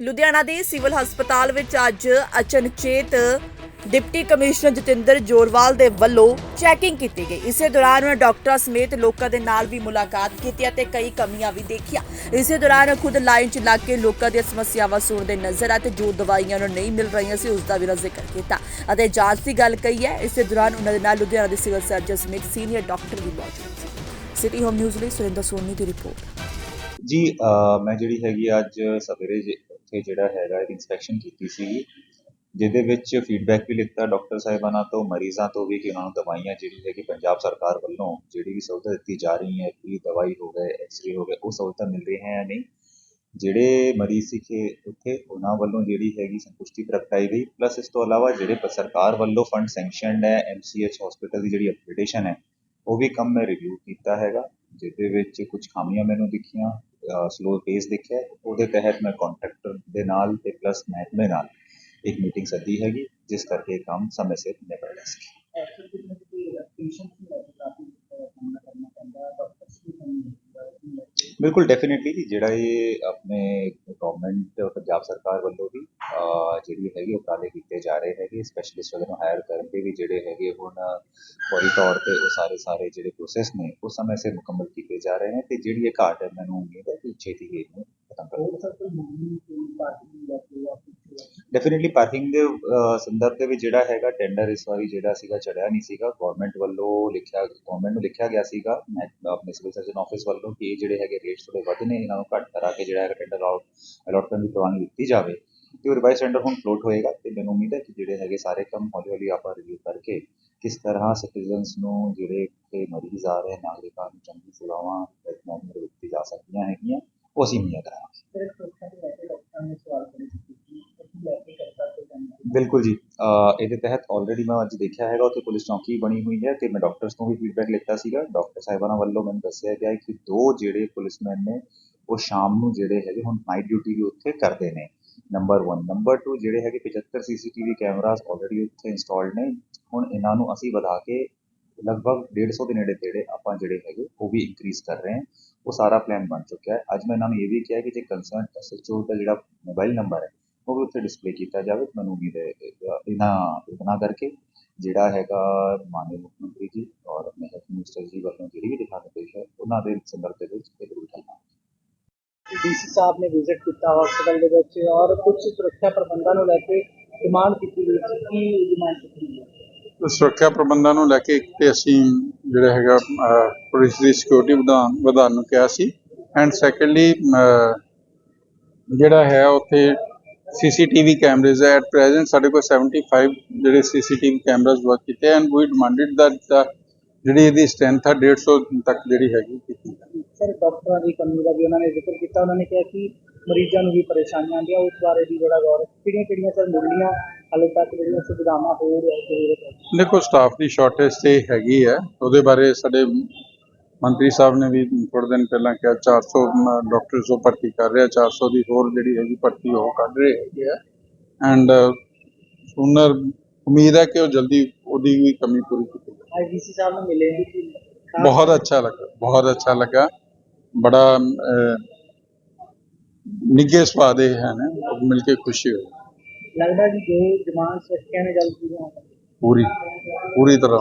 ਲੁਧਿਆਣਾ ਦੇ ਸਿਵਲ ਹਸਪਤਾਲ ਵਿੱਚ ਅੱਜ ਅਚਨਚੇਤ ਡਿਪਟੀ ਕਮਿਸ਼ਨਰ ਜਤਿੰਦਰ ਜੋਰਵਾਲ ਦੇ ਵੱਲੋਂ ਚੈਕਿੰਗ ਕੀਤੀ ਗਈ। ਇਸੇ ਦੌਰਾਨ ਉਹਨਾਂ ਡਾਕਟਰਾਂ ਸਮੇਤ ਲੋਕਾਂ ਦੇ ਨਾਲ ਵੀ ਮੁਲਾਕਾਤ ਕੀਤੀ ਅਤੇ ਕਈ ਕਮੀਆਂ ਵੀ ਦੇਖੀਆਂ। ਇਸੇ ਦੌਰਾਨ ਖੁਦ ਲਾਈਨ 'ਚ ਲੱਗ ਕੇ ਲੋਕਾਂ ਦੀਆਂ ਸਮੱਸਿਆਵਾਂ ਸੁਣਦੇ ਨਜ਼ਰ ਆਏ ਤੇ ਜੋ ਦਵਾਈਆਂ ਉਹਨਾਂ ਨੂੰ ਨਹੀਂ ਮਿਲ ਰਹੀਆਂ ਸੀ ਉਸ ਦਾ ਵੀ ਜ਼ਿਕਰ ਕੀਤਾ। ਅਤੇ ਜਾਂਚ ਦੀ ਗੱਲ ਕਹੀ ਹੈ, ਇਸੇ ਦੌਰਾਨ ਉਹਨਾਂ ਦੇ ਨਾਲ ਲੁਧਿਆਣਾ ਦੇ ਸਿਵਲ ਸਰਜਨ ਸਮੇਤ ਸੀਨੀਅਰ ਡਾਕਟਰ ਵੀ ਮੌਜੂਦ ਸੀ। ਸਿਟੀ ਹੋਮ ਨਿਊਜ਼ ਲਈ ਸੁਰਿੰਦਰ ਸੋਨੀ ਦੀ ਰਿਪੋਰਟ। ਜੀ ਮੈਂ ਜਿਹੜੀ ਹੈਗੀ ਅੱਜ ਸਵੇਰੇ ਉੱਥੇ ਜਿਹੜਾ ਹੈਗਾ ਇਨਸਪੈਕਸ਼ਨ ਕੀਤੀ ਸੀ ਜਿਹਦੇ ਵਿੱਚ ਫੀਡਬੈਕ ਵੀ ਲਿੱਤਾ ਡਾਕਟਰ ਸਾਹਿਬਾਨਾਂ ਤੋਂ, ਮਰੀਜ਼ਾਂ ਤੋਂ ਵੀ ਕਿ ਉਹਨਾਂ ਨੂੰ ਦਵਾਈਆਂ ਜਿਹੜੀ ਹੈਗੀ ਪੰਜਾਬ ਸਰਕਾਰ ਵੱਲੋਂ ਜਿਹੜੀ ਵੀ ਸਹੂਲਤਾਂ ਦਿੱਤੀ ਜਾ ਰਹੀ ਹੈ, ਕਿ ਦਵਾਈ ਹੋ ਗਏ ਐਕਸਰੇ ਹੋ ਗਏ, ਉਹ ਸਹੂਲਤਾਂ ਮਿਲ ਰਹੀਆਂ ਹੈ ਜਾਂ ਨਹੀਂ, ਜਿਹੜੇ ਮਰੀਜ਼ ਸੀਗੇ ਉੱਥੇ, ਉਹਨਾਂ ਵੱਲੋਂ ਜਿਹੜੀ ਹੈਗੀ ਸੰਤੁਸ਼ਟੀ ਪ੍ਰਗਟਾਈ ਗਈ ਪਲੱਸ ਇਸ ਤੋਂ ਇਲਾਵਾ ਜਿਹੜੇ ਪ- ਸਰਕਾਰ ਵੱਲੋਂ ਫੰਡ ਸੈਂਕਸ਼ਨਡ ਹੈ ਐਮਸੀਐਚ ਹਸਪੀਟਲ ਦੀ ਜਿਹੜੀ ਅਪਗ੍ਰੇਡੇਸ਼ਨ ਹੈ, ਉਹ ਵੀ ਕੰਮ ਮੈਂ ਰਿਵਿਊ ਕੀਤਾ ਹੈਗਾ, ਜਿਹਦੇ ਵਿੱਚ ਕੁਝ ਖਾਮੀਆਂ ਮੈਨੂੰ ਦਿਖੀਆਂ ਸਲੋ ਪੇਸ ਦੇਖਿਆ ਉਹਦੇ ਤਹਿਤ ਮੈਂ ਕੰਟਰੈਕਟਰ ਦੇ ਨਾਲ ਤੇ ਪਲੱਸ ਮਹਿਕਮੇ ਨਾਲ ਇੱਕ ਮੀਟਿੰਗ ਸੱਦੀ ਹੈਗੀ, ਜਿਸ ਕਰਕੇ ਇਹ ਕੰਮ ਸਮੇਂ ਸਿਰ ਨਿਬੜ ਸਕੇ ਬਿਲਕੁਲ ਡੈਫੀਨਿਟਲੀ ਜੀ, ਜਿਹੜਾ ਇਹ ਆਪਣੇ ਗਵਰਨਮੈਂਟ ਪੰਜਾਬ ਸਰਕਾਰ ਵੱਲੋਂ ਵੀ ਜਿਹੜੀ ਹੈਗੀ ਉਪਰਾਲੇ ਕੀਤੇ ਜਾ ਰਹੇ ਹੈਗੇ ਸਪੈਸ਼ਲਿਸਟ ਵਗੈਰਾ ਨੂੰ ਹਾਇਰ ਕਰਕੇ ਵੀ ਜਿਹੜੇ ਹੈਗੇ ਹੁਣ, ਫੌਰੀ ਤੌਰ ਤੇ ਉਹ ਸਾਰੇ ਸਾਰੇ ਜਿਹੜੇ ਪ੍ਰੋਸੈਸ ਨੇ, ਉਹ ਸਮੇਂ ਸਿਰ ਮੁਕੰਮਲ ਕੀਤੇ ਜਾ ਰਹੇ ਨੇ ਤੇ ਜਿਹੜੀ ਇਹ ਘਾਟ ਹੈ, ਮੈਨੂੰ ਉਮੀਦ ਹੈ ਕਿ ਛੇਤੀ ਹੀ ਇਹਨੂੰ ਖਤਮ ਕਰ ਡੈਫੀਨਿਟਲੀ ਪਾਰਕਿੰਗ ਦੇ ਸੰਦਰਭ ਦੇ ਵਿੱਚ ਜਿਹੜਾ ਹੈਗਾ ਟੈਂਡਰ ਇਸ ਵਾਰੀ ਜਿਹੜਾ ਸੀਗਾ ਚੜਿਆ ਨਹੀਂ ਸੀਗਾ। ਗਵਰਨਮੈਂਟ ਵੱਲੋਂ ਲਿਖਿਆ ਗਵਰਨਮੈਂਟ ਨੂੰ ਲਿਖਿਆ ਗਿਆ ਸੀਗਾ। ਮੈਂ ਆਪਣੇ ਸਿਵਲ ਸਰਜਨ ਆਫਿਸ ਵੱਲੋਂ ਕਿ ਇਹ ਜਿਹੜੇ ਹੈਗੇ ਰੇਟਸ ਥੋੜੇ ਵੱਧ ਨੇ, ਇਹਨਾਂ ਨੂੰ ਘੱਟ ਕਰਾ ਕੇ ਜਿਹੜਾ ਹੈਗਾ ਟੈਂਡਰ ਅਲਾਟ ਕਰਨ ਦੀ ਪ੍ਰਵਾਨਗੀ ਦਿੱਤੀ ਜਾਵੇ। ਤੇ ਉਹ ਰਿਵਾਈਜ਼ ਟੈਂਡਰ ਹੁਣ ਫਲੋਟ ਹੋਏਗਾ ਤੇ ਮੈਨੂੰ ਉਮੀਦ ਹੈ ਕਿ ਜਿਹੜੇ ਹੈਗੇ ਸਾਰੇ ਕੰਮ ਹੌਲੀ ਹੌਲੀ ਆਪਾਂ ਰਿਵਿਊ ਕਰਕੇ ਕਿਸ ਤਰ੍ਹਾਂ ਸਿਟੀਜ਼ਨਸ ਨੂੰ ਜਿਹੜੇ ਕਿ ਮਰੀਜ਼ ਆ ਰਹੇ ਨਾਗਰਿਕਾਂ ਨੂੰ ਚੰਗੀ ਸੇਵਾਵਾਂ ਮੁਹੱਈਆ ਦਿੱਤੀ ਜਾ ਸਕਦੀਆਂ ਹੈਗੀਆਂ, ਉਹ ਅਸੀਂ ਮੁਹੱਈਆ ਕਰਾਂਗੇ। ਬਿਲਕੁਲ ਜੀ। ਇਹਦੇ ਤਹਿਤ ਆਲਰੇਡੀ ਮੈਂ ਅੱਜ ਦੇਖਿਆ ਹੈਗਾ, ਉੱਥੇ ਪੁਲਿਸ ਚੌਕੀ ਬਣੀ ਹੋਈ ਹੈ ਤੇ ਮੈਂ ਡਾਕਟਰਸ ਤੋਂ ਵੀ ਫੀਡਬੈਕ ਲਿੱਤਾ ਸੀਗਾ। ਡਾਕਟਰ ਸਾਹਿਬਾਨਾਂ ਵੱਲੋਂ ਮੈਨੂੰ ਦੱਸਿਆ ਗਿਆ ਕਿ ਦੋ ਜਿਹੜੇ ਪੁਲਿਸਮੈਨ ਨੇ, ਉਹ ਸ਼ਾਮ ਨੂੰ ਜਿਹੜੇ ਹੈਗੇ, ਹੁਣ ਨਾਈਟ ਡਿਊਟੀ ਵੀ ਉੱਥੇ ਕਰਦੇ ਨੇ। ਨੰਬਰ 1 ਨੰਬਰ 2 ਜਿਹੜੇ ਹੈਗੇ 75 ਸੀਸੀਟੀਵੀ ਕੈਮਰਾਸ ਆਲਰੇਡੀ ਉੱਥੇ ਇੰਸਟਾਲਡ ਨੇ। ਹੁਣ ਇਹਨਾਂ ਨੂੰ ਅਸੀਂ ਵਧਾ ਕੇ ਲਗਭਗ 150 ਦੇ ਨੇੜੇ ਤੇੜੇ ਆਪਾਂ ਜਿਹੜੇ ਹੈਗੇ, ਉਹ ਵੀ ਇਨਕਰੀਜ਼ ਕਰ ਰਹੇ ਹਾਂ। ਉਹ ਸਾਰਾ ਪਲਾਨ ਬਣ ਚੁੱਕਿਆ ਹੈ। ਅੱਜ ਮੈਂ ਇਹਨਾਂ ਨੂੰ ਇਹ ਵੀ ਕਿਹਾ ਕਿ ਜੇ ਕੰਸਰਨ ਐਸਐਚਓ ਦਾ ਜਿਹੜਾ ਮੋਬਾਈਲ ਨੰਬਰ ਹੈ ਉਹ ਵੀ ਉੱਥੇ ਡਿਸਪਲੇ ਕੀਤਾ ਜਾਵੇ ਮੈਨੂੰ ਉਮੀਦ ਹੈ ਇਹਨਾਂ ਇਤਨਾ ਕਰਕੇ ਜਿਹੜਾ ਹੈਗਾ ਮਾਨਯੋਗ ਮੁੱਖ ਮੰਤਰੀ ਜੀ ਔਰ ਆਪਣੇ ਹੈਲਥ ਮਿਨਿਸਟਰ ਜੀ ਵੱਲੋਂ ਜਿਹੜੀ ਵੀ ਦਿਖਾ ਨਿਰਦੇਸ਼ ਹੈ ਉਹਨਾਂ ਦੇ ਸੰਦਰਭ ਦੇ ਵਿੱਚ ਇਹ ਜ਼ਰੂਰ ਕਰਨਾ ਡੀਸੀ ਸਾਹਿਬ ਨੇ ਵਿਜ਼ਿਟ ਕੀਤਾ ਹਸਪਤਾਲ ਦੇ ਵਿੱਚ ਔਰ ਕੁਝ ਸੁਰੱਖਿਆ ਪ੍ਰਬੰਧਾਂ ਨੂੰ ਲੈ ਕੇ ਡਿਮਾਂਡ ਕੀਤੀ ਗਈ ਸੀ ਕੀ ਡਿਮਾਂਡ ਕੀਤੀ ਗਈ ਹੈ? ਸੁਰੱਖਿਆ ਪ੍ਰਬੰਧਾਂ ਨੂੰ ਲੈ ਕੇ ਇੱਕ ਤੇ ਅਸੀਂ ਜਿਹੜਾ ਹੈਗਾ ਪੁਲਿਸ ਦੀ ਸਿਕਿਉਰਿਟੀ ਵਧਾਉਣ ਵਧਾਉਣ ਨੂੰ ਕਿਹਾ ਸੀ। ਐਂਡ ਸੈਕੰਡਲੀ ਜਿਹੜਾ ਹੈ ਉੱਥੇ ਸੀਸੀਟੀਵੀ ਕੈਮਰੇਜ਼ ਹੈ ਐਟ ਪ੍ਰੈਜ਼ੈਂਟ ਸਾਡੇ ਕੋਲ 75 ਜਿਹੜੇ ਸੀਸੀਟੀਵੀ ਕੈਮਰਾਜ਼ ਵਰਕ ਕੀਤੇ ਐਂਡ ਵੀ ਡਿਮਾਂਡਡ that ਜਿਹੜੀ ਇਹਦੀ ਸਟਰੈਂਥ ਹੈ 150 ਤੱਕ ਜਿਹੜੀ ਹੈਗੀ ਕੀਤੀ। ਸਰ ਡਾਕਟਰਾਂ ਦੀ ਕਮੀ ਦਾ ਵੀ ਉਹਨਾਂ ਨੇ ਜ਼ਿਕਰ ਕੀਤਾ ਉਹਨਾਂ ਨੇ ਕਿਹਾ ਕਿ ਮਰੀਜ਼ਾਂ ਨੂੰ ਵੀ ਪਰੇਸ਼ਾਨੀਆਂ ਆਉਂਦੀਆਂ ਉਸ ਬਾਰੇ ਵੀ ਜਿਹੜਾ ਗੌਰ ਕਿਹੜੀਆਂ ਕਿਹੜੀਆਂ ਸਰ ਮੁੱਢਲੀਆਂ ਹਾਲੇ ਤੱਕ ਜਿਹੜੀਆਂ ਸੁਵਿਧਾਵਾਂ ਹੈ ਦੇਖੋ ਸਟਾਫ ਦੀ ਸ਼ਾਰਟੇਜ ਤੇ ਹੈਗੀ ਹੈ ਉਹਦੇ ਬਾਰੇ ਸਾਡੇ ਮੰਤਰੀ ਸਾਹਿਬ ਨੇ ਵੀ ਥੋੜੇ ਦਿਨ ਪਹਿਲਾਂ ਕਿਹਾ 400 ਡਾਕਟਰਸ ਉਹ ਭਰਤੀ ਕਰ ਰਿਹਾ 400 ਦੀ ਹੋਰ ਜਿਹੜੀ ਹੈਗੀ ਭਰਤੀ ਉਹ ਕੱਢ ਰਹੇ ਹੈਗੇ ਆ। ਐਂਡ ਸੂਨਰ ਉਮੀਦ ਹੈ ਕਿ ਉਹ ਜਲਦੀ ਉਹਦੀ ਵੀ ਕਮੀ ਪੂਰੀ ਕੀਤੀ ਜਾਵੇ। ਅੱਜ ਡੀਸੀ ਸਾਹਿਬ ਨੂੰ ਮਿਲੇ ਵੀ ਬਹੁਤ ਅੱਛਾ ਲੱਗਾ ਬਹੁਤ ਅੱਛਾ ਲੱਗਾ। ਬੜਾ ਅਹ, ਨਿੱਘੇ ਸੁਭਾਅ ਦੇ ਹਨ ਉਹ ਮਿਲ ਕੇ ਖੁਸ਼ੀ ਹੋਈ। ਲੱਗਦਾ ਕਿ ਜੋ ਡਿਮਾਂਡ ਸੁਰੱਖਿਆ ਨੇ ਪੂਰੀਆਂ ਹੋਣ। ਪੂਰੀ ਪੂਰੀ ਤਰ੍ਹਾਂ।